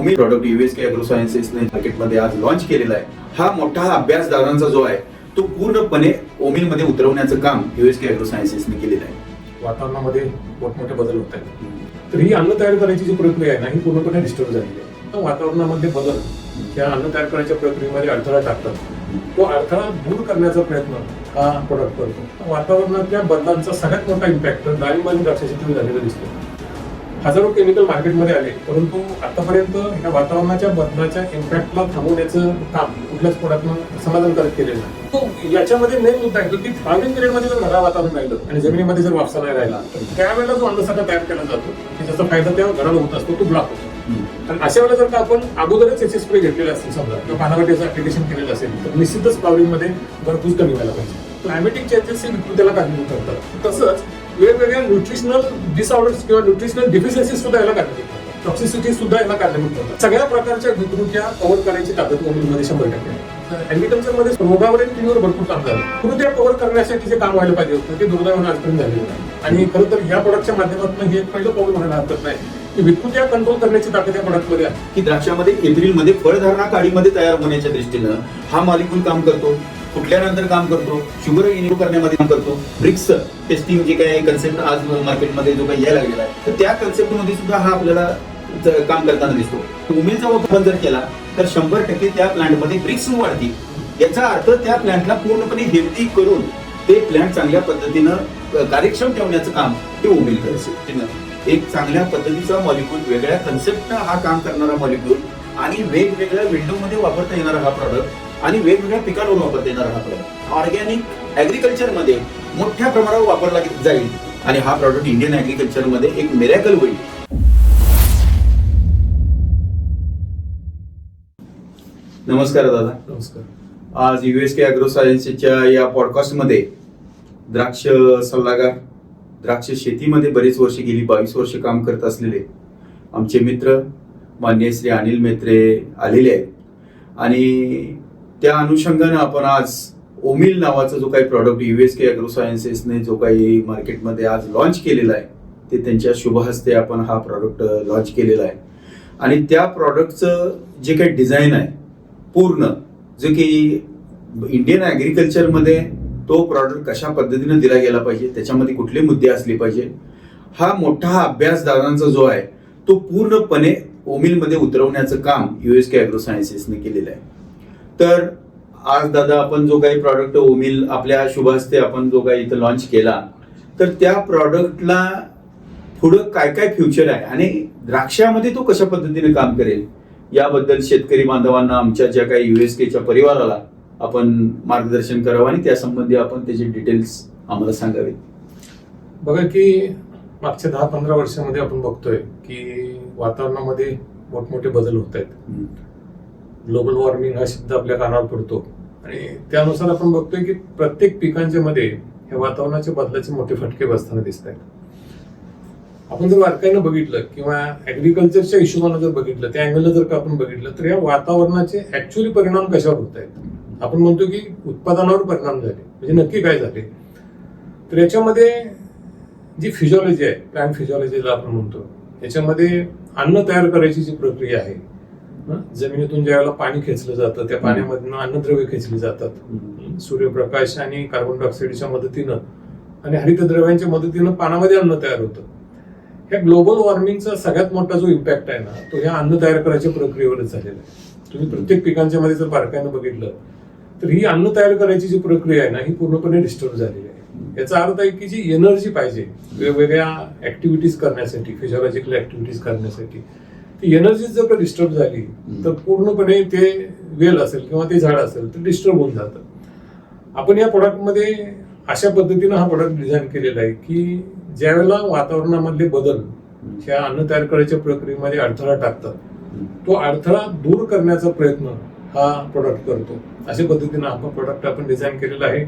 ओमी product युएसके agro सायन्सेसने मार्केटमध्ये आज लॉन्च केलेला आहे. हा मोठा अभ्यासदारांचा जो आहे तो पूर्णपणे ओमिलमध्ये उतरवण्याचं काम युएसके अॅग्रो सायन्सेसने केलेलं आहे. वातावरणामध्ये मोठमोठे बदल होत आहेत. तर ही अन्न तयार करायची जी प्रक्रिया आहे ना ही पूर्णपणे डिस्टर्ब झालेली आहे. तर वातावरणामध्ये बदल त्या अन्न तयार करायच्या प्रक्रियेमध्ये अडथळा टाकतात. तो अडथळा दूर करण्याचा प्रयत्न हा प्रोडक्ट करतो. वातावरणातल्या बदलांचा सगळ्यात मोठा इम्पॅक्ट डाळिंब आणि द्राक्षाच्या झालेला दिसतो हजारो केमिकल मार्केटमध्ये आले. परंतु आतापर्यंत या वातावरणाच्या बदलाच्या इम्पॅक्टला थांबवण्याचं काम कुठल्याच कोणातून समाधानकारक केलेलं नाही. तो याच्यामध्ये मेन मुद्दा आहे की फार्मिंग पिरियडमध्ये जर घरा वातावरण राहिलं आणि जमिनीमध्ये जर वापसा नाही राहिला तर त्यावेळेला जो अन्नसाठा तयार केला जातो की ज्याचा फायदा त्या घराला होत असतो तो ब्लॉक होतो. आणि अशा वेळेला जर का आपण अगोदरच याचे स्प्रे घेतलेले असतील समजा किंवा पानावटीचं याचं ऍप्लिकेशन केलेलं असेल तर निश्चितच फ्लॉवरिंगमध्ये भरपूर कमी व्हायला पाहिजे. क्लायमेटिक चेंजेस हे विकृतीला कारणीभूत करतात तसंच वेगवेगळ्या न्यूट्रिशनल डिसऑर्डर्स किंवा न्यूट्रिशनल डिफिशियन्सीज सुद्धा याला कारणीभूत ठरतात. टॉक्सिसिटी सुद्धा याला कारणीभूत ठरतात. सगळ्या प्रकारच्या विकृत्या कव्हर करायची ताकदमध्ये शंभर टक्के ऍग्रिकल्चरमध्ये रोगावर आणि किडीवर भरपूर काम झालं विकृत्या कव्हर करण्यासाठी जे काम व्हायला पाहिजे होतं ते दुर्दैवाने आजपर्यंत झालेलं नाही. आणि खरं तर या प्रोडक्टच्या माध्यमातून हे पहिलं पाऊल म्हणायला हरकत नाही. की विकृत्या कंट्रोल करण्याची ताकद या प्रोडक्टमध्ये आहे. की द्राक्षामध्ये एप्रिलमध्ये फळधारणा काळीमध्ये तयार होण्याच्या दृष्टीनं हा मॉलिक्यूल काम करतो. फुटल्यानंतर काम करतो शुगर इन्व्यू करण्यामध्ये काम करतो. ब्रिक्स टेस्टिंग जे काही कन्सेप्ट आज मार्केटमध्ये जो काही यायला लागलेला आहे तर त्या कन्सेप्टमध्ये सुद्धा हा आपल्याला काम करताना दिसतो. उमेदचा वापर जर केला तर शंभर टक्के त्या प्लांटमध्ये ब्रिक्स वाढतील. याचा अर्थ त्या प्लांटला पूर्णपणे हेल्दी करून ते प्लांट चांगल्या पद्धतीनं कार्यक्षम ठेवण्याचं काम ते उमेल करते एक चांगल्या पद्धतीचा मॉलिक्यूल वेगळ्या कन्सेप्टनं हा काम करणारा मॉलिक्यूल आणि वेगवेगळ्या विंडोमध्ये वापरता येणारा हा प्रॉडक्ट आणि वेगवेगळ्या पिकांवर वापरता येणारा हा प्रॉडक्ट ऑर्गॅनिक ऍग्रिकल्चरमध्ये मोठ्या प्रमाणावर वापरला जाईल. आणि हा प्रॉडक्ट इंडियन ऍग्रिकल्चरमध्ये एक मिरॅकल होईल. नमस्कार दादा. नमस्कार. आज युएस के अॅग्रो सायन्सच्या या पॉडकास्टमध्ये द्राक्ष सल्लागार द्राक्ष शेतीमध्ये बरेच वर्ष गेली बावीस वर्ष काम करत असलेले आमचे मित्र मान्य श्री अनिल मेत्रे आलेले आहेत. आणि त्या अनुषंगाने आपण आज ओमिल नावाचा जो काही प्रॉडक्ट युएसके अॅग्रो सायन्सेसने जो काही मार्केटमध्ये आज लॉन्च केलेला आहे ते त्यांच्या शुभ हस्ते आपण हा प्रॉडक्ट लॉन्च केलेला आहे. आणि त्या प्रॉडक्टचं जे काही डिझाईन आहे पूर्ण जे की इंडियन ॲग्रिकल्चरमध्ये तो प्रॉडक्ट कशा पद्धतीनं दिला गेला पाहिजे त्याच्यामध्ये कुठले मुद्दे असले पाहिजे हा मोठा अभ्यासदारांचा जो आहे तो पूर्णपणे ओमिलमध्ये उतरवण्याचं काम युएसके अॅग्रो सायन्सेसने केलेलं आहे. तर आज दादा आपण जो काही प्रॉडक्ट ओमिल आपल्या शुभ हस्ते आपण जो काही इथं लॉन्च केला तर त्या प्रॉडक्टला पुढं काय काय फ्युचर आहे आणि द्राक्षामध्ये तो कशा पद्धतीने काम करेल याबद्दल शेतकरी बांधवांना आमच्या ज्या काही युएस केच्या परिवाराला आपण मार्गदर्शन करावं आणि त्यासंबंधी आपण त्याचे डिटेल्स आम्हाला सांगावे. बघा की मागच्या दहा पंधरा वर्षामध्ये आपण बघतोय की वातावरणामध्ये मोठमोठे बदल होत आहेत. ग्लोबल वॉर्मिंग हा शब्द आपल्या कानावर पडतो. आणि त्यानुसार आपण बघतोय की प्रत्येक पिकांच्या मध्ये हे वातावरणाच्या बदलाचे मोठे फटके बसताना दिसत आहेत आपण जर बारकाईनं बघितलं किंवा ऍग्रिकल्चरच्या हिशोबानं जर बघितलं त्या अँगलला जर का आपण बघितलं तर या वातावरणाचे ऍक्च्युअली परिणाम कशावर होत आहेत आपण म्हणतो की उत्पादनावर परिणाम झाले. म्हणजे नक्की काय झाले? तर याच्यामध्ये जी फिजिओलॉजी आहे प्लॅन फिजिओलॉजीला आपण म्हणतो याच्यामध्ये अन्न तयार करायची जी प्रक्रिया आहे जमिनीतून ज्यावेळेला पाणी खेचलं जातं त्या पाण्यामधनं अन्नद्रव्य खेचली जातात. सूर्यप्रकाश आणि कार्बन डायऑक्साईडच्या मदतीनं आणि हरितद्रव्यांच्या मदतीनं पानामध्ये अन्न तयार होतं. ह्या ग्लोबल वॉर्मिंगचा सगळ्यात मोठा जो इम्पॅक्ट आहे ना तो ह्या अन्न तयार करायच्या प्रक्रियेवरच झालेला आहे. तुम्ही प्रत्येक पिकांच्या मध्ये जर बारकाईनं बघितलं तर ही अन्न तयार करायची जी प्रक्रिया आहे ना ही पूर्णपणे डिस्टर्ब झालेली आहे. याचा अर्थ आहे की जी एनर्जी पाहिजे वेगवेगळ्या ऍक्टिव्हिटीज करण्यासाठी फिजिओलॉजिकल ऍक्टिव्हिटीज करण्यासाठी ती एनर्जी जर का डिस्टर्ब झाली तर पूर्णपणे ते वेल असेल किंवा ते झाड असेल तर डिस्टर्ब होऊन जातं. आपण या प्रोडक्टमध्ये अशा पद्धतीनं हा प्रोडक्ट डिझाईन केलेला आहे की ज्यावेळेला वातावरणामधले बदल ह्या अन्न तयार करायच्या प्रक्रियेमध्ये अडथळा टाकतात तो अडथळा दूर करण्याचा प्रयत्न हा प्रोडक्ट करतो. अशा पद्धतीनं हा प्रोडक्ट आपण डिझाईन केलेला आहे.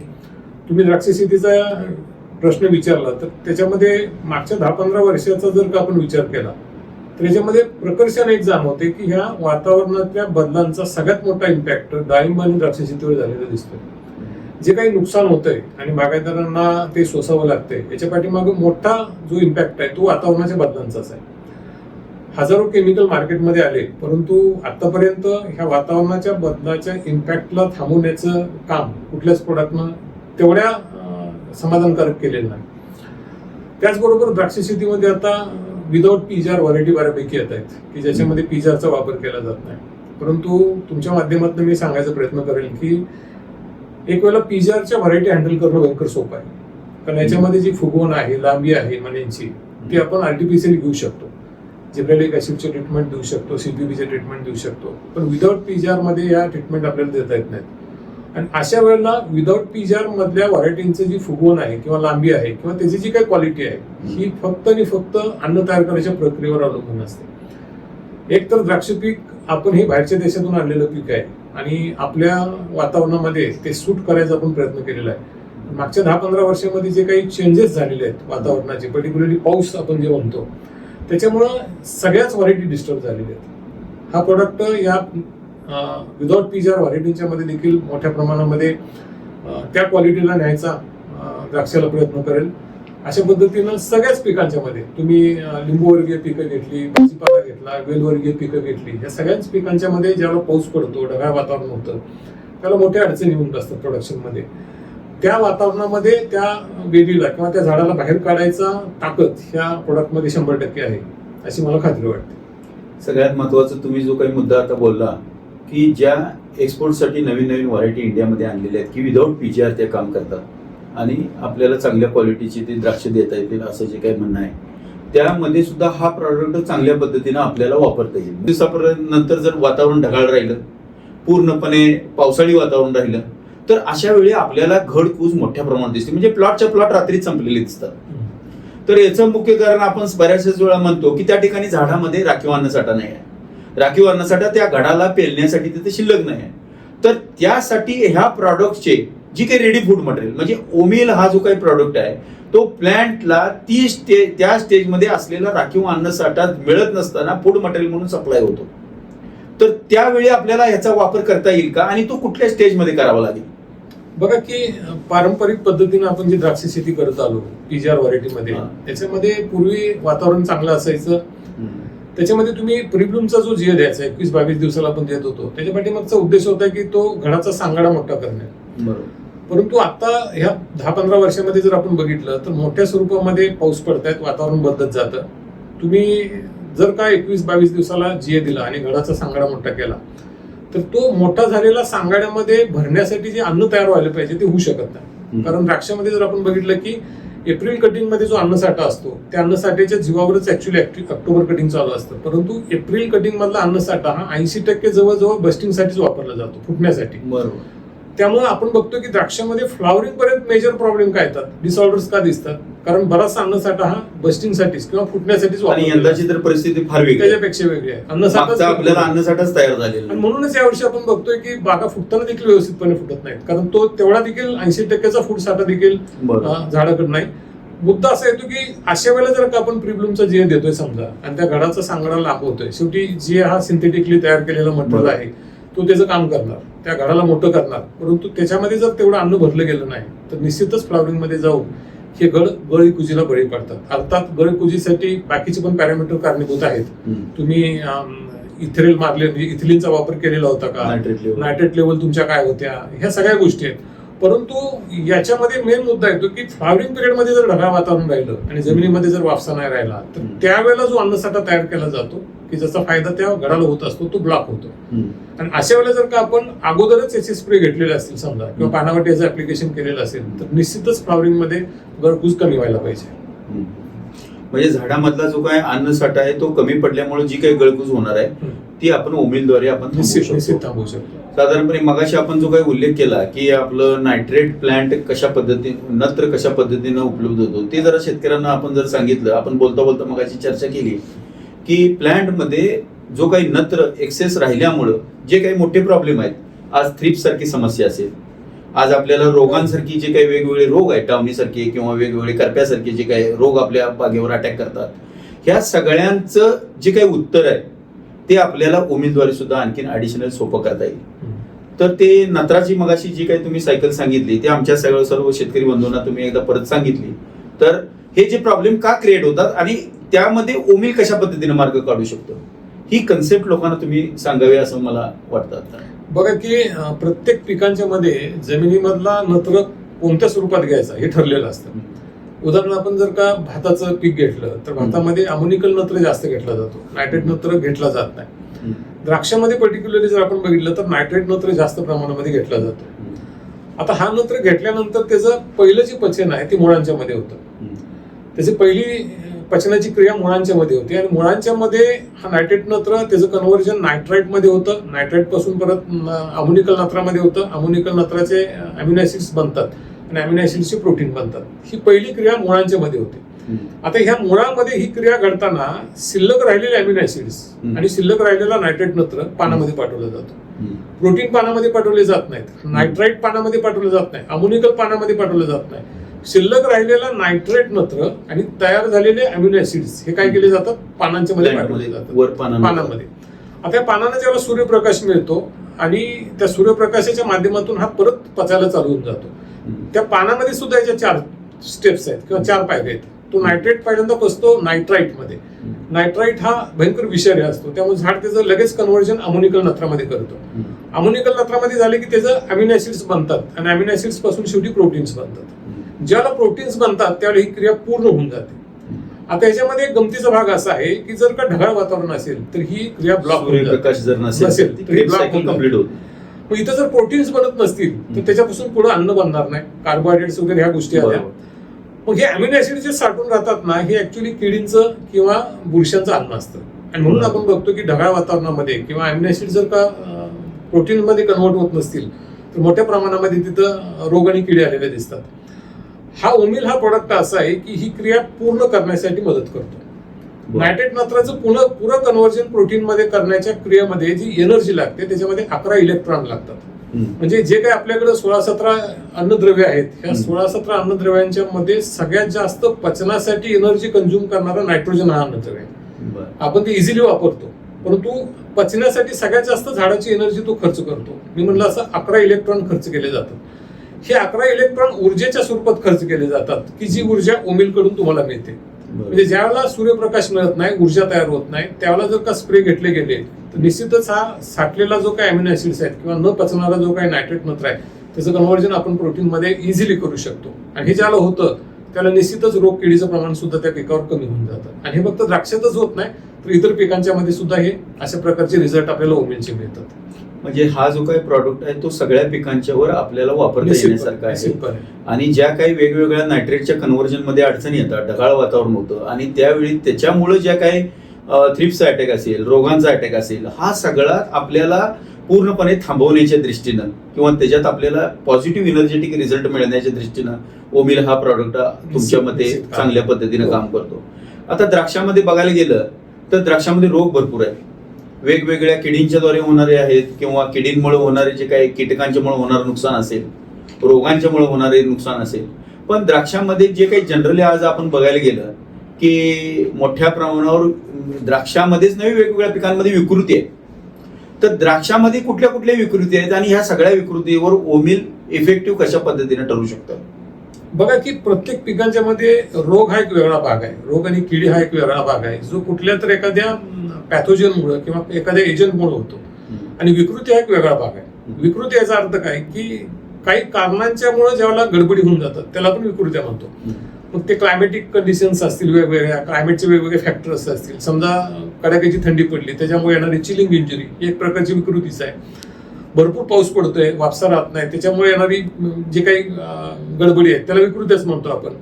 तुम्ही द्राक्ष शेतीचा प्रश्न विचारला तर त्याच्यामध्ये मागच्या दहा पंधरा वर्षाचा जर का आपण विचार केला तर याच्यामध्ये प्रकर्षण एक जाणवते की ह्या वातावरणातल्या बदलांचा सगळ्यात मोठा इम्पॅक्ट डाळिंब आणि द्राक्ष शेतीवर झालेला दिसतोय. जे काही नुकसान होतंय आणि बागायतदारांना ते सोसावं लागतंय याच्या पाठीमागे मोठा जो इम्पॅक्ट आहे तो वातावरणाच्या बदलांचाच आहे. हजारो केमिकल मार्केटमध्ये आले परंतु आतापर्यंत ह्या वातावरणाच्या बदलाच्या इम्पॅक्टला थांबवण्याचं काम कुठल्याच प्रोडक्टनं तेवढ्या समाधानकारक केलेलं नाही. त्याचबरोबर द्राक्ष शेतीमध्ये आता विदाऊट पीजार व्हरायटी बऱ्यापैकी येत आहेत की ज्याच्यामध्ये पीजारचा वापर केला जात नाही. परंतु तुमच्या माध्यमातून मी सांगायचा प्रयत्न करेल की एक वेळेला पीजारच्या व्हरायटी हँडल करणं भयंकर सोपं आहे. कारण याच्यामध्ये जी फुगवण आहे लांबी आहे मण्यांची ती आपण आर्टिफिशियल घेऊ शकतो. जिब्रेलिक ऍसिडचे ट्रीटमेंट देऊ शकतो सीपीबीचे ट्रीटमेंट देऊ शकतो. पण विदाऊट पीजारमध्ये या ट्रीटमेंट आपल्याला देता येत नाहीत. आणि अशा वेळेला विदाऊट पीजार मधल्या व्हरायटींचं जी फुगवण आहे किंवा लांबी आहे किंवा त्याची जी काही क्वालिटी आहे ही फक्त आणि फक्त अन्न तयार करण्याच्या प्रक्रियेवर अवलंबून असते. एक तर द्राक्ष पीक आपण हे बाहेरच्या देशातून आणलेलं पीक आहे आणि आपल्या वातावरणामध्ये ते सूट करायचा आपण प्रयत्न केलेला आहे. मागच्या दहा पंधरा वर्षामध्ये जे काही चेंजेस झालेले आहेत वातावरणाचे पर्टिक्युलरली पाऊस आपण जे म्हणतो त्याच्यामुळं सगळ्याच व्हरायटी डिस्टर्ब झालेल्या आहेत. हा प्रोडक्ट या विदाउट पीजार व्हरायटीच्या मध्ये देखील मोठ्या प्रमाणामध्ये त्या क्वालिटीला न्यायचा द्राक्षाला प्रयत्न करेल. अशा पद्धतीनं सगळ्याच पिकांच्या मध्ये तुम्ही लिंबूवर्गीय पिकं घेतली भाजीपाला घेतला वेलवर्गीय पिकं घेतली या सगळ्याच पिकांच्या मध्ये ज्यावेळेला पाऊस पडतो ढगाळ वातावरण होतं त्याला मोठ्या अडचणी येऊन बसतात प्रोडक्शनमध्ये. त्या वातावरणामध्ये त्या वेलीला किंवा त्या झाडाला बाहेर काढायचा ताकद ह्या प्रोडक्टमध्ये शंभर टक्के आहे अशी मला खात्री वाटते. सगळ्यात महत्वाचं तुम्ही जो काही मुद्दा आता बोलला की ज्या एक्सपोर्टसाठी नवीन नवीन व्हरायटी इंडियामध्ये आणलेल्या आहेत की विदाऊट पीजीआर ते काम करतात. आणि आपल्याला चांगल्या क्वालिटीची ते द्राक्ष देता येतील असं जे काही म्हणणं आहे. त्यामध्ये सुद्धा हा प्रॉडक्ट चांगल्या पद्धतीनं आपल्याला वापरता येईल. दिवसापर्यंत नंतर जर वातावरण ढगाळ राहिलं पूर्णपणे पावसाळी वातावरण राहिलं तर अशा वेळी आपल्याला घडकूज मोठ्या प्रमाणात दिसते म्हणजे प्लॉटच्या प्लॉट रात्री संपलेले दिसतात. तर याचं मुख्य कारण आपण बऱ्याचशाच वेळा म्हणतो की त्या ठिकाणी झाडामध्ये राखीव अन्नसाठा नाही आहे. राखीव अन्नसाठा त्या घडाला पेलण्यासाठी तिथे शिल्लक नाही आहे. तर त्यासाठी ह्या प्रॉडक्टचे जी काही रेडी फूड मटेरियल म्हणजे ओमेल हा जो काही प्रॉडक्ट आहे तो प्लॅन्टला ती स्टे त्या स्टेजमध्ये असलेला राखीव अन्नसाठा मिळत नसताना फूड मटेरियल म्हणून सप्लाय होतो. तर त्यावेळी आपल्याला ह्याचा वापर करता येईल का? आणि तो कुठल्या स्टेजमध्ये करावा लागेल? बघा की पारंपरिक पद्धतीनं आपण जी द्राक्ष शेती करत आलो पीजीआर व्हरायटीमध्ये. त्याच्यामध्ये पूर्वी वातावरण चांगलं असायचं. त्याच्यामध्ये तुम्ही प्रिब्लूमचा जो जिय द्यायचा एकवीस बावीस दिवसाला आपण देत होतो त्याच्या पाठीमागचा उद्देश होता की तो घडाचा सांगाडा मोठा करणे. परंतु आता ह्या दहा पंधरा वर्षामध्ये जर आपण बघितलं तर मोठ्या स्वरूपामध्ये पाऊस पडतायत वातावरण बदलत जातं. तुम्ही जर का एकवीस बावीस दिवसाला जिए दिला आणि घडाचा सांगाडा मोठा केला तर तो मोठा झालेला सांगाड्यामध्ये भरण्यासाठी जे अन्न तयार व्हायला पाहिजे ते होऊ शकत नाही. कारण द्राक्षामध्ये जर आपण बघितलं की एप्रिल कटिंगमध्ये जो अन्नसाठा असतो त्या अन्नसाठ्याच्या जीवावरच ऍक्च्युली ऑक्टोबर कटिंग चालू असतं. परंतु एप्रिल कटिंग मधला अन्नसाठा हा ऐंशी टक्के जवळजवळ बस्टिंगसाठीच वापरला जातो फुटण्यासाठी. बरोबर. त्यामुळे आपण बघतो की द्राक्षामध्ये फ्लॉवरिंग पर्यंत मेजर प्रॉब्लेम काय येतात? डिसऑर्डर्स का दिसतात? कारण बराचसा अन्नसाठा हा बस्टिंगसाठीच किंवा फुटण्यासाठीच आणि यंदाची तर परिस्थिती फार वेगळी. त्याच्यापेक्षा वेगळी आहे. अन्नसाठा आपल्याला अन्नसाठाच तयार झालेला. म्हणूनच यावर्षी आपण बघतोय की बागा फुटताना देखील व्यवस्थितपणे फुटत नाहीत. कारण तो तेवढा देखील ऐंशी टक्क्याचा फूट साठा देखील झाडाकडे नाही. मुद्दा असा येतो की अशा वेळेला जर का आपण प्रिब्लूमचा जिए देतोय समजा आणि त्या घडाचा सांगडा लांब होतोय शेवटी जिए हा सिंथेटिकली तयार केलेला मटेरियल आहे तो त्याचं काम करणार. त्या घडाला मोठं करणार परंतु त्याच्यामध्ये जर तेवढं अन्न भरलं गेलं नाही तर निश्चितच फ्लॉवरिंगमध्ये जाऊन हे गळ गळी कुजीला बळी पडतात अर्थात गळी कुजीसाठी बाकीचे पण पॅरामीटर कारणीभूत आहेत. तुम्ही इथेरिल मारले म्हणजे इथिलिनचा वापर केलेला होता का. नायट्रेट लेवल तुमच्या काय होत्या ह्या सगळ्या गोष्टी आहेत परंतु याच्यामध्ये मेन मुद्दा येतो की फ्लॉवरिंग पिरियडमध्ये जर ढगाळ वातावरण राहिलं आणि जमिनीमध्ये जर वापसा नाही राहिला तर. त्यावेळेला जो अन्नसाठा तयार केला जातो की ज्याचा फायदा त्या घडाला होत असतो तो ब्लॉक होतो. आणि अशा वेळेला जर का आपण अगोदरच याचे स्प्रे घेतलेले असतील समजा किंवा पानावटी याचं ऍप्लिकेशन केलेलं असेल तर निश्चितच फ्लॉवरिंगमध्ये गळकूज कमी व्हायला पाहिजे. म्हणजे झाडामधला जो काय अन्नसाठा आहे तो कमी पडल्यामुळे जी काही गळकूज होणार आहे. ती आपण ओमेलद्वारे आपण थांबवू शकतो साधारणपणे मगाशी आपण जो काही उल्लेख केला की आपलं नायट्रेट प्लांट कशा पद्धतीने नत्र कशा पद्धतीनं उपलब्ध होतो ते जरा शेतकऱ्यांना आपण जर सांगितलं आपण बोलता बोलता मगाशी चर्चा केली की प्लांटमध्ये जो काही नत्र एक्सेस राहिल्यामुळं जे काही मोठे प्रॉब्लेम आहेत आज थ्रिप सारखी समस्या असेल. आज आपल्याला रोगांसारखी जे काही वेगवेगळे रोग आहेत टावणीसारखे किंवा वेगवेगळे करप्यासारखे जे काही रोग आपल्या बागेवर अटॅक करतात ह्या सगळ्यांचं जे काही उत्तर आहे ते आपल्याला उमेदवारी सुद्धा आणखीन ऍडिशनल सोपं करता येईल. तर ते नत्राची मगाशी जी काही तुम्ही सायकल सांगितली ते आमच्या सगळं सर्व शेतकरी बंधूंना तुम्ही एकदा परत सांगितली. तर हे जे प्रॉब्लेम का क्रिएट होतात आणि त्यामध्ये ओमिल कशा पद्धतीने मार्ग काढू शकतो? ही कन्सेप्ट लोकांना तुम्ही सांगावी असं मला वाटतं आता. बघा की प्रत्येक पिकांच्या मध्ये जमिनीमधला नत्र कोणत्या स्वरूपात घ्यायचा हे ठरलेलं असतं. उदाहरण आपण जर का भाताचं पीक घेतलं तर भातामध्ये अमोनिकल नत्र जास्त घेतला जातो. नायट्रेट नत्र घेतला जात नाही. द्राक्षामध्ये पर्टिक्युलरली जर आपण बघितलं तर नायट्रेट नत्र जास्त प्रमाणामध्ये घेतला जातो. आता हा नत्र घेतल्यानंतर त्याचं पहिलं जे पचन आहे ते मुळांच्या मध्ये होतं. त्याची पहिली पचनाची क्रिया मुळांच्या मध्ये होती. आणि मुळांच्या मध्ये हा नायट्रेट नत्र त्याचं कन्व्हर्जन नायट्राईटमध्ये होतं. नायट्राईटपासून परत अमोनिकल नत्रामध्ये होतं. अमोनिकल नत्राचे ऍसिड्स बनतात. आणि अमिनो ऍसिड्सचे प्रोटीन बनतात. ही पहिली क्रिया मुळांच्या मध्ये होते. आता ह्या मुळामध्ये ही क्रिया घडताना शिल्लक राहिलेले अमिनो ऍसिड्स हम्म. आणि शिल्लक राहिलेला नायट्रेट नत्र पानामध्ये पाठवलं जातं. प्रोटीन पानामध्ये पाठवले जात नाहीत. नायट्राईट पानामध्ये पाठवलं जात नाही. अमोनिकल पानामध्ये पाठवलं जात नाही. शिल्लक राहिलेला नायट्रेट नत्र आणि तयार झालेले अमिनो ऍसिड्स हे काय केले जातात? पानांच्या मध्ये पाठवले जातात. वर पानांमध्ये. आता या पानांना जेव्हा सूर्यप्रकाश मिळतो आणि त्या सूर्यप्रकाशाच्या माध्यमातून हा परत पचायला चालू होऊन जातो. त्या पानामध्ये सुद्धा याच्या चार स्टेप्स आहेत किंवा चार पायऱ्या आहेत. तो नायट्रेट पहिल्यांदा बसतो नायट्राईटमध्ये. नायट्राईट हा भयंकर विषारी असतो. त्यामुळे झाड त्याचं लगेच कन्व्हर्जन अमोनिकल नत्रामध्ये करतो. अमोनिकल नत्रामध्ये झाले की त्याचं अमिनो ऍसिड्स बनतात आणि अमिनो ऍसिड्सपासून शेवटी प्रोटीन्स बनतात. ज्याला प्रोटीन्स बनतात त्यावेळी ही क्रिया पूर्ण होऊन जाते. आता याच्यामध्ये एक गमतीचा भाग असा आहे की जर का ढगाळ वातावरण असेल तर ही क्रिया ब्लॉक सूर्यप्रकाश जर नसेल हे कंप्लीट होत. मग इथं जर प्रोटीन्स बनत नसतील तर त्याच्यापासून पुढे अन्न बनणार नाही. कार्बोहायड्रेट्स वगैरे ह्या गोष्टी आल्या. मग हे अमिनो ऍसिड जे साठून राहतात ना हे ऍक्च्युली किडींचं किंवा बुरशांचं अन्न असतं. आणि म्हणून आपण बघतो की ढगाळ वातावरणामध्ये किंवा अमिनो ऍसिड जर का प्रोटीन मध्ये कन्वर्ट होत नसतील तर मोठ्या प्रमाणामध्ये तिथं रोग आणि किडे आलेले दिसतात. हा ओमिल हा प्रोडक्ट असा आहे की ही क्रिया पूर्ण करण्यासाठी मदत करतो. नायट्रेट नत्राचं पुन्हा पुरं कन्व्हर्जन प्रोटीन मध्ये करण्याच्या क्रियेमध्ये जी एनर्जी लागते त्याच्यामध्ये अकरा इलेक्ट्रॉन लागतात. म्हणजे जे काही आपल्याकडे सोळा सतरा अन्नद्रव्य आहेत ह्या. सोळा सतरा अन्नद्रव्यांच्या मध्ये सगळ्यात जास्त पचनासाठी एनर्जी कंझ्युम करणारा नायट्रोजन हा अन्नद्रव्य आहे. आपण ते इझिली वापरतो परंतु पचण्यासाठी सगळ्यात जास्त झाडाची एनर्जी तो खर्च करतो मी म्हणलं असं अकरा इलेक्ट्रॉन खर्च केले जातात हे अकरा इलेक्ट्रॉन ऊर्जेच्या स्वरूपात खर्च केले जातात की जी ऊर्जा ओमिलकडून तुम्हाला मिळते. म्हणजे. ज्यावेळेला सूर्यप्रकाश मिळत नाही ऊर्जा तयार होत नाही त्यावेळेला जर का स्प्रे घेतले गेले तर निश्चितच हा साठलेला जो काही अमिनो ऍसिड्स आहेत किंवा न पचणारा जो काही नायट्रेट नत्र आहे त्याचं कन्व्हर्जन आपण प्रोटीन मध्ये इझिली करू शकतो. आणि हे ज्याला होतं त्याला निश्चितच रोग किडीचं प्रमाण सुद्धा त्या पिकावर कमी होऊन जातं. आणि हे फक्त द्राक्षातच होत नाही तर इतर पिकांच्या मध्ये सुद्धा हे अशा प्रकारचे रिझल्ट आपल्याला ओमेनचे मिळतात. म्हणजे हा जो काही प्रॉडक्ट आहे तो सगळ्या पिकांच्यावर आपल्याला वापरता येण्यासारखा आहे आणि ज्या काही वेगवेगळ्या नायट्रेटच्या कन्व्हर्जनमध्ये अडचणी येतात ढगाळ वातावरण होतं आणि त्यावेळी त्याच्यामुळे ज्या काही थ्रिप्सचा अटॅक असेल रोगांचा अटॅक असेल हा सगळा आपल्याला पूर्णपणे थांबवण्याच्या दृष्टीनं किंवा त्याच्यात आपल्याला पॉझिटिव्ह एनर्जेटिक रिझल्ट मिळण्याच्या दृष्टीनं ओमिल हा प्रॉडक्ट तुमच्या मते. चांगल्या पद्धतीनं हो. काम करतो आता द्राक्षामध्ये बघायला गेलं तर द्राक्षामध्ये रोग भरपूर आहेत वेगवेगळ्या किडींच्याद्वारे होणारे आहेत किंवा किडींमुळे होणारे जे काही कीटकांच्यामुळे होणारं नुकसान असेल रोगांच्यामुळे होणारे नुकसान असेल. पण द्राक्षामध्ये जे काही जनरली आज आपण बघायला गेलं की मोठ्या प्रमाणावर द्राक्षामध्येच नव्हे वेगवेगळ्या पिकांमध्ये विकृती आहे. तर द्राक्षामध्ये कुठल्या कुठल्या विकृती आहेत आणि ह्या सगळ्या विकृतीवर ओमिल इफेक्टिव्ह कशा पद्धतीने ठरू शकतं? बघा की प्रत्येक पिकांच्या मध्ये रोग हा एक वेगळा भाग आहे. रोग आणि किडी हा एक वेगळा भाग आहे. जो कुठल्या तर एखाद्या पॅथोजनमुळे किंवा एखाद्या एजंटमुळे होतो. आणि विकृती हा एक वेगळा भाग आहे. विकृती याचा अर्थ काय? की काही कारणांच्यामुळे ज्यावेळेला गडबडी होऊन जातात त्याला आपण विकृत्या म्हणतो. मग ते क्लायमेटिक कंडिशन्स असतील वेगवेगळ्या क्लायमेटचे वेगवेगळे फॅक्टर्स असतील. समजा कडाक्याची थंडी पडली त्याच्यामुळे येणारी चिलिंग इंजुरी एक प्रकारची विकृतीच आहे. भरपूर पाऊस पडतोय वापसा राहत नाही. त्याच्यामुळे येणारी जे काही गडबडी आहेत त्याला विकृत्याच म्हणतो आपण.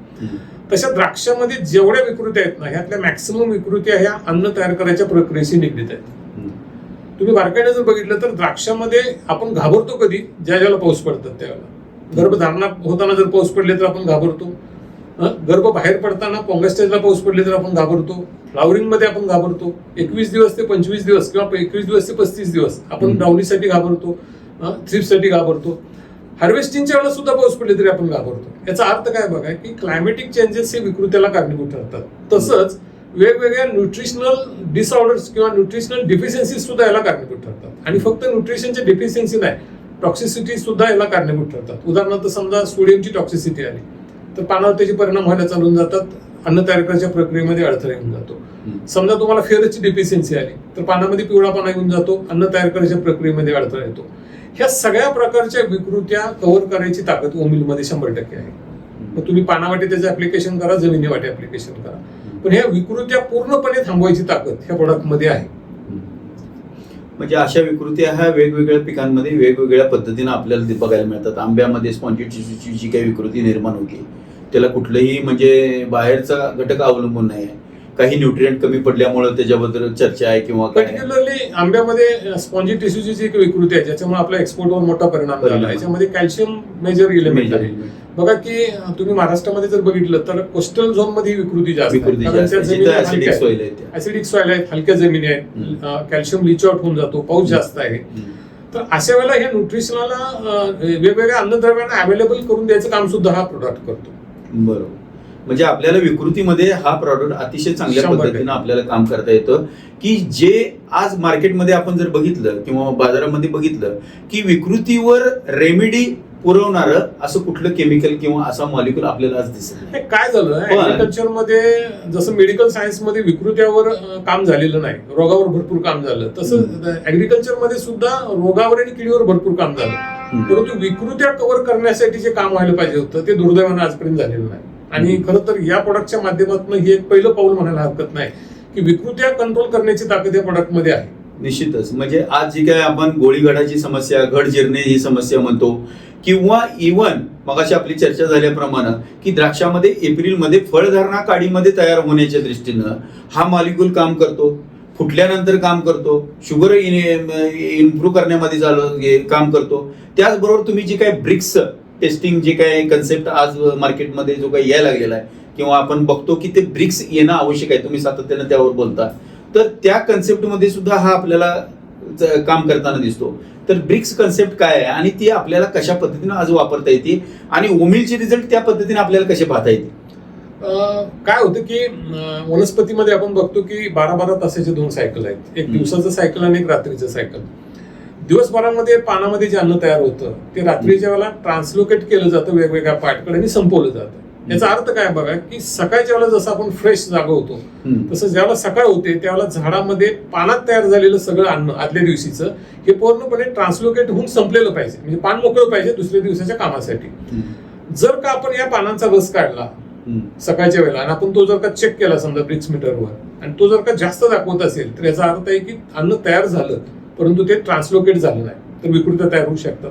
तशा द्राक्षामध्ये जेवढ्या विकृत्या आहेत ना ह्यातल्या मॅक्सिमम विकृत्या ह्या अन्न तयार करायच्या प्रक्रियेशी निगडीत आहेत. तुम्ही बारकाईने जर बघितलं तर द्राक्षामध्ये आपण घाबरतो कधी ज्या ज्याला पाऊस पडतात त्यावेळेला. गर्भधारणा होताना जर पाऊस पडले तर आपण घाबरतो. गर्भ बाहेर पडताना पोंगस्टेजला पाऊस पडले तर आपण घाबरतो. फ्लावरिंगमध्ये आपण घाबरतो. एकवीस दिवस ते पंचवीस दिवस किंवा एकवीस दिवस ते पस्तीस दिवस आपण. डावणीसाठी घाबरतो थ्रिपसाठी घाबरतो. हार्वेस्टिंगच्या वेळेला सुद्धा पाऊस पडले तरी आपण घाबरतो. याचा अर्थ काय बघा की क्लायमेटिक चेंजेस हे विकृतीला कारणीभूत ठरतात. तसंच वेगवेगळ्या न्यूट्रिशनल डिसऑर्डर्स किंवा न्यूट्रिशनल डिफिशियन्सी सुद्धा याला कारणीभूत ठरतात. आणि फक्त न्यूट्रिशनच्या डिफिशियन्सी नाही टॉक्सिसिटी सुद्धा याला कारणीभूत ठरतात. उदाहरणार्थ समजा सोडियमची टॉक्सिसिटी आली. तर पानावर त्याचे परिणाम व्हायला चालून जातात. अन्न तयार करायच्या प्रक्रियेमध्ये अडथळा येऊन जातो. समजा तुम्हाला फेरची डिफिशियन्सी आली तर पानामध्ये पिवळापणा येऊन जातो अन्न तयार करायच्या प्रक्रियेमध्ये अडथळा येतो. ह्या सगळ्या प्रकारच्या विकृत्या कव्हर करायची ताकद ओमिलमध्ये शंभर टक्के आहे. मग तुम्ही पानावाटे त्याचं ऍप्लिकेशन करा जमिनीवाटे ऍप्लिकेशन करा. पण ह्या विकृत्या पूर्णपणे थांबवायची ताकद ह्या प्रोडक्टमध्ये आहे. म्हणजे अशा विकृती ह्या वेगवेगळ्या पिकांमध्ये वेगवेगळ्या पद्धतीने आपल्याला ते बघायला मिळतात. आंब्यामध्ये स्पॉन्जिटिसची जी काही विकृती निर्माण होती त्याला कुठलंही म्हणजे बाहेरचा घटक अवलंबून नाही आहे काही न्यूट्रिएंट कमी पडल्यामुळे त्याच्याबद्दल चर्चा आहे किंवा काय पर्टिक्युलरली आंब्यामध्ये स्पॉन्जी टिश्यूची जी एक विकृती आहे ज्याच्यामुळे आपल्या एक्सपोर्टवर मोठा परिणाम झाला. याच्यामध्ये कॅल्शियम मेजर इलेमेंट आहे. बघा की तुम्ही महाराष्ट्रामध्ये जर बघितलं तर कोस्टल झोनमध्ये ही विकृती जास्त ऍसिडिक. सॉइल आहेत हलक्या जमिनी आहेत. कॅल्शियम लिच आउट होऊन जातो पाऊस जास्त आहे. तर अशा वेळेला ह्या न्यूट्रिशनला वेगवेगळ्या अन्नद्रव्यांना अवेलेबल करून द्यायचं काम सुद्धा हा प्रोडक्ट करतो बरोबर म्हणजे आपल्याला विकृतीमध्ये हा प्रॉडक्ट अतिशय चांगल्या. पद्धतीने आपल्याला काम करता येतं की जे आज मार्केटमध्ये आपण जर बघितलं किंवा बाजारामध्ये बघितलं की विकृतीवर रेमेडी पुरवणारं असं कुठलं केमिकल किंवा असा मॉलिक्युल आपल्याला आज दिसत नाही. काय झालं? ऍग्रिकल्चरमध्ये जसं मेडिकल सायन्समध्ये विकृत्यावर काम झालेलं नाही. रोगावर भरपूर काम झालं. तसं ऍग्रिकल्चरमध्ये सुद्धा रोगावर आणि किडीवर भरपूर काम झालं. परंतु विकृत्या कव्हर करण्यासाठी जे काम व्हायला पाहिजे होतं ते दुर्दैवानं आजपर्यंत झालेलं नाही. आणि खरं तर या प्रोडक्टच्या माध्यमातून हे एक पहिलं पाऊल म्हणायला हरकत नाही की विकृत्या कंट्रोल करण्याची ताकद या प्रोडक्टमध्ये आहे. निश्चितच. म्हणजे आज जी काय आपण गोळीगडाची समस्या घड जिरणे ही समस्या म्हणतो किंवा इवन मगाशी आपली चर्चा झाल्याप्रमाणे की द्राक्षामध्ये एप्रिलमध्ये फळधारणा काडीमध्ये तयार होण्याच्या दृष्टीनं हा मॉलिक्यूल काम करतो फुटल्यानंतर काम करतो शुगर इम्प्रूव्ह करण्यामध्ये चालू काम करतो. त्याचबरोबर तुम्ही जी काय ब्रिक्स टेस्टिंग जे काय कन्सेप्ट आज मार्केटमध्ये जो काही यायला लागलेला आहे किंवा आपण बघतो की ते ब्रिक्स येणं आवश्यक आहे तुम्ही सातत्यानं त्यावर बोलता. तर त्या कन्सेप्टमध्ये सुद्धा हा आपल्याला काम करताना दिसतो. तर ब्रिक्स कन्सेप्ट काय आहे? आणि ती आपल्याला कशा पद्धतीने आज वापरता येते? आणि ओमिलचे रिझल्ट त्या पद्धतीने आपल्याला कसे पाहता येते अं, काय होतं की वनस्पतीमध्ये आपण बघतो की बारा बारा तासाचे दोन सायकल आहेत. एक. दिवसाचं सायकल आणि एक रात्रीचं सायकल दिवसभरामध्ये पानामध्ये जे अन्न तयार होतं ते रात्रीच्या वेळेला ट्रान्सलोकेट केलं जातं वेगवेगळ्या पार्टकडे आणि संपवलं जातं. याचा अर्थ काय बघा की सकाळच्या वेळेला जसं आपण फ्रेश जागा होतो. तसं ज्यावेळेला सकाळ होते त्यावेळेला झाडामध्ये पानात तयार झालेलं सगळं अन्न आदल्या दिवशीचं हे पूर्णपणे ट्रान्सलोकेट होऊन संपलेलं पाहिजे म्हणजे पान मोकळं पाहिजे दुसऱ्या दिवसाच्या कामासाठी. जर का आपण या पानांचा रस काढला. सकाळच्या वेळेला आणि आपण तो जर का चेक केला समजा ब्रिक्स मीटरवर आणि तो जर का जास्त दाखवत असेल तर याचा अर्थ आहे की अन्न तयार झालं परंतु ते ट्रान्सलोकेट झालं नाही तर विकृत्या तयार होऊ शकतात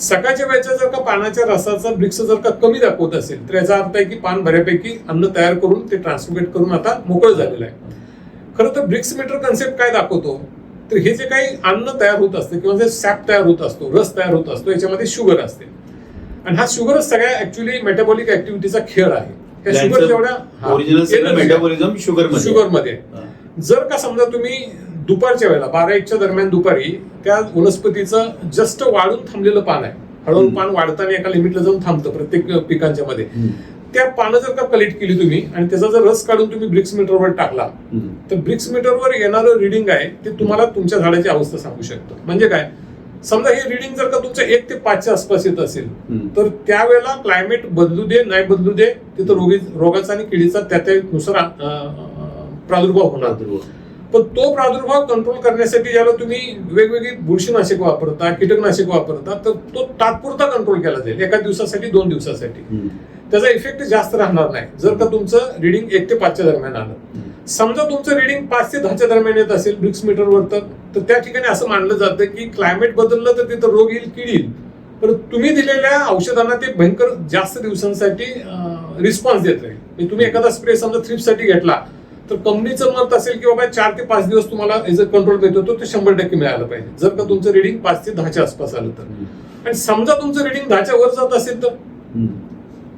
सकाळच्या वेळेच्या जर का पानाच्या रसाचा ब्रिक्स जर का कमी दाखवत असेल तर याचा अर्थ आहे की पान बऱ्यापैकी अन्न तयार करून ते ट्रान्सलोकेट करून आता मोकळं झालेलं आहे. खरं तर ब्रिक्स मीटर कन्सेप्ट काय दाखवतो? तर हे जे काही अन्न तयार होत असते किंवा जे सॅप तयार होत असतो रस तयार होत असतो याच्यामध्ये शुगर असते. आणि हा शुगरच सगळ्या ऍक्च्युली मेटाबॉलिक ऍक्टिव्हिटीचा खेळ आहे. शुगर जेवढ्या ओरिजिनल सगळं energy- मेटाबॉलिझम शुगरमध्ये शुगरमध्ये. हा. जर का समजा तुम्ही दुपारच्या वेळेला बारा एकच्या दरम्यान दुपारी त्या वनस्पतीचं जस्ट वाढून थांबलेलं पान आहे हळूहळू. पान वाढताना एका लिमिटला जाऊन थांबतं प्रत्येक पिकांच्या मध्ये. त्या पानं जर का कलेक्ट केली तुम्ही आणि त्याचा जर रस काढून तुम्ही ब्रिक्स मीटरवर टाकला. तर ब्रिक्स मीटरवर येणारं रिडिंग आहे ते तुम्हाला तुमच्या झाडाची अवस्था सांगू शकतं म्हणजे काय समजा हे रिडिंग जर का तुमच्या एक ते पाचच्या आसपास येत असेल. तर त्यावेळेला क्लायमेट बदलू दे नाही बदलू दे तिथं रोगी रोगाचा आणि किडीचा त्या त्यानुसार प्रादुर्भाव होणार पण तो प्रादुर्भाव कंट्रोल करण्यासाठी ज्याला तुम्ही वेगवेगळी बुरशीनाशक वापरता कीटकनाशक वापरता तर तो तात्पुरता कंट्रोल केला जाईल. एका दिवसासाठी दोन दिवसासाठी. त्याचा इफेक्ट जास्त राहणार नाही. जर का तुमचं रिडिंग एक ते पाचच्या दरम्यान आलं. समजा तुमचं रिडिंग पाच ते दहाच्या दरम्यान येत असेल ब्रिक्स मीटरवर तर तर त्या ठिकाणी असं मानलं जातं की क्लायमेट बदललं तर तिथं रोग येईल कीड येईल. पण तुम्ही दिलेल्या औषधांना ते भयंकर जास्त दिवसांसाठी रिस्पॉन्स देत राहील. म्हणजे तुम्ही एखादा स्प्रे समजा थ्रिपसाठी घेतला तर कंपनीचं मत असेल की बाबा चार ते पाच दिवस तुम्हाला याचा कंट्रोल मिळतो तो ते शंभर टक्के मिळायला पाहिजे. जर का तुमचं रिडिंग पाच ते दहाच्या आसपास आलं तर. आणि समजा तुमचं रिडिंग दहाच्या वर जात असेल. तर?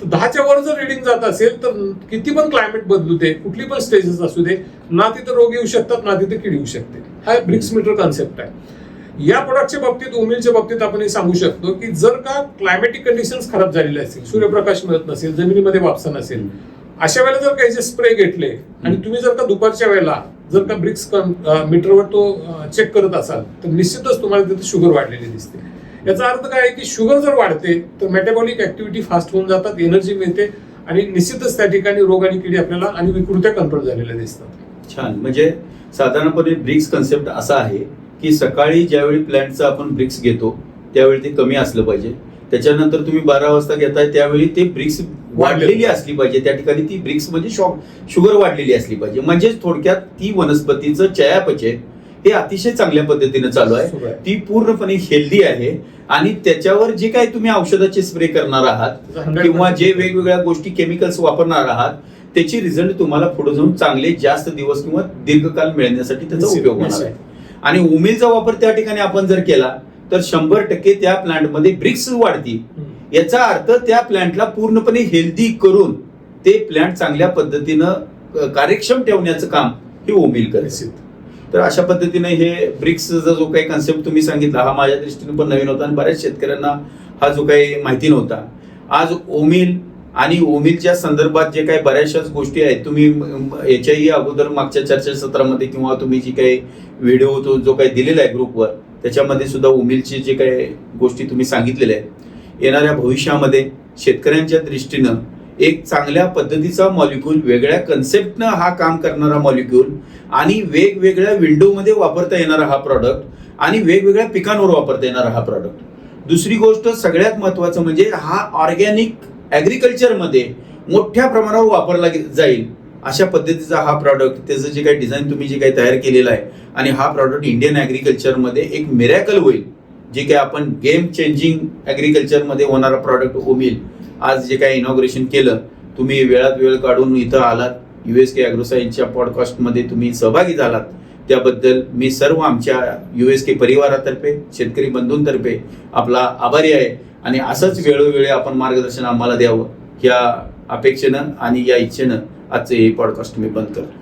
दहाच्या वर जर रिडिंग जात असेल तर किती पण क्लायमेट बदलू दे कुठली पण स्टेजेस असू दे ना तिथं रोग येऊ शकतात ना तिथे किड येऊ शकते. हा ब्रिक्स मीटर कन्सेप्ट आहे. या प्रोडक्टच्या बाबतीत उमिलच्या बाबतीत आपण हे सांगू शकतो की जर का क्लायमॅटिक कंडिशन्स खराब झालेले असतील सूर्यप्रकाश मिळत नसेल जमिनीमध्ये वापसा नसेल अशा वेळेला जर काही स्प्रे घेतले आणि तुम्ही जर का दुपारच्या वेळेला जर का ब्रिक्स मीटरवर तो चेक करत असाल तर निश्चितच तुम्हाला तिथे शुगर वाढलेली दिसते. याचा अर्थ काय आहे की शुगर जर वाढते तर मेटाबॉलिक ऍक्टिव्हिटी फास्ट होऊन जातात एनर्जी मिळते आणि निश्चितच त्या ठिकाणी रोग आणि किडी आपल्याला आणि विकृत्या कंट्रोल झालेल्या दिसतात. छान. म्हणजे साधारणपणे ब्रिक्स कन्सेप्ट असा आहे की सकाळी ज्यावेळी प्लॅन्टचं आपण ब्रिक्स घेतो त्यावेळी ते कमी असलं पाहिजे. त्याच्यानंतर तुम्ही बारा वाजता घेताय त्यावेळी ते ब्रिक्स वाढलेली असली पाहिजे. त्या ठिकाणी ती ब्रिक्स म्हणजे शॉ शुगर वाढलेली असली पाहिजे. म्हणजेच थोडक्यात ती वनस्पतीचं चयापचय हे अतिशय चांगल्या पद्धतीनं चालू आहे. ती पूर्णपणे हेल्दी आहे. आणि त्याच्यावर जे काही तुम्ही औषधाचे स्प्रे करणार आहात त्याचा 100% किंवा जे वेगवेगळ्या गोष्टी केमिकल्स वापरणार आहात त्याची रिझल्ट तुम्हाला पुढे जाऊन चांगले जास्त दिवस किंवा दीर्घकाल मिळण्यासाठी त्याचा उपयोग होणार. आहे. आणि उमेलचा वापर त्या ठिकाणी आपण जर केला तर शंभर टक्के त्या प्लांटमध्ये ब्रिक्स वाढतील. याचा अर्थ त्या प्लांटला पूर्णपणे हेल्दी करून ते प्लांट चांगल्या पद्धतीनं कार्यक्षम ठेवण्याचं काम हे ओमिल करेल तर अशा पद्धतीने हे ब्रिक्सचा जो काही कन्सेप्ट तुम्ही सांगितला हा माझ्या दृष्टीने पण नवीन होता आणि बऱ्याच शेतकऱ्यांना हा जो काही माहिती नव्हता. आज ओमिल आणि ओमिलच्या संदर्भात जे काही बऱ्याचशाच गोष्टी आहेत तुम्ही याच्याही अगोदर मागच्या चर्चासत्रामध्ये किंवा तुम्ही जी काही व्हिडिओ तो जो काही दिलेला आहे ग्रुपवर त्याच्यामध्ये सुद्धा ओमिलचे जे काही गोष्टी तुम्ही सांगितलेल्या आहेत येणाऱ्या भविष्यामध्ये शेतकऱ्यांच्या दृष्टीनं एक चांगल्या पद्धतीचा मॉलिक्यूल वेगळ्या कन्सेप्टनं हा काम करणारा मॉलिक्यूल आणि वेगवेगळ्या विंडोमध्ये वापरता येणारा हा प्रॉडक्ट आणि वेगवेगळ्या पिकांवर वापरता येणारा हा प्रॉडक्ट दुसरी गोष्ट सगळ्यात महत्वाचं म्हणजे हा ऑर्गॅनिक ॲग्रिकल्चरमध्ये मोठ्या प्रमाणावर वापरला गे- जाईल. अशा पद्धतीचा हा प्रॉडक्ट त्याचं जे काही डिझाईन तुम्ही जे काही तयार केलेलं आहे आणि हा प्रॉडक्ट इंडियन ॲग्रिकल्चरमध्ये एक मिरॅकल होईल. जे काही आपण गेम चेंजिंग ॲग्रिकल्चरमध्ये होणारा प्रॉडक्ट होईल आज जे काही इनॉग्रेशन केलं तुम्ही वेळात वेळ काढून इथं आलात. यू एस के ॲग्रोसाईनच्या पॉडकास्टमध्ये तुम्ही सहभागी झालात. त्याबद्दल मी सर्व आमच्या यू एस के परिवारातर्फे शेतकरी बंधूंतर्फे आपला आभारी आहे. आणि असंच वेळोवेळी आपण मार्गदर्शन आम्हाला द्यावं या अपेक्षेनं आणि या इच्छेनं. आजचे हे पॉडकास्ट मी बंद करतो.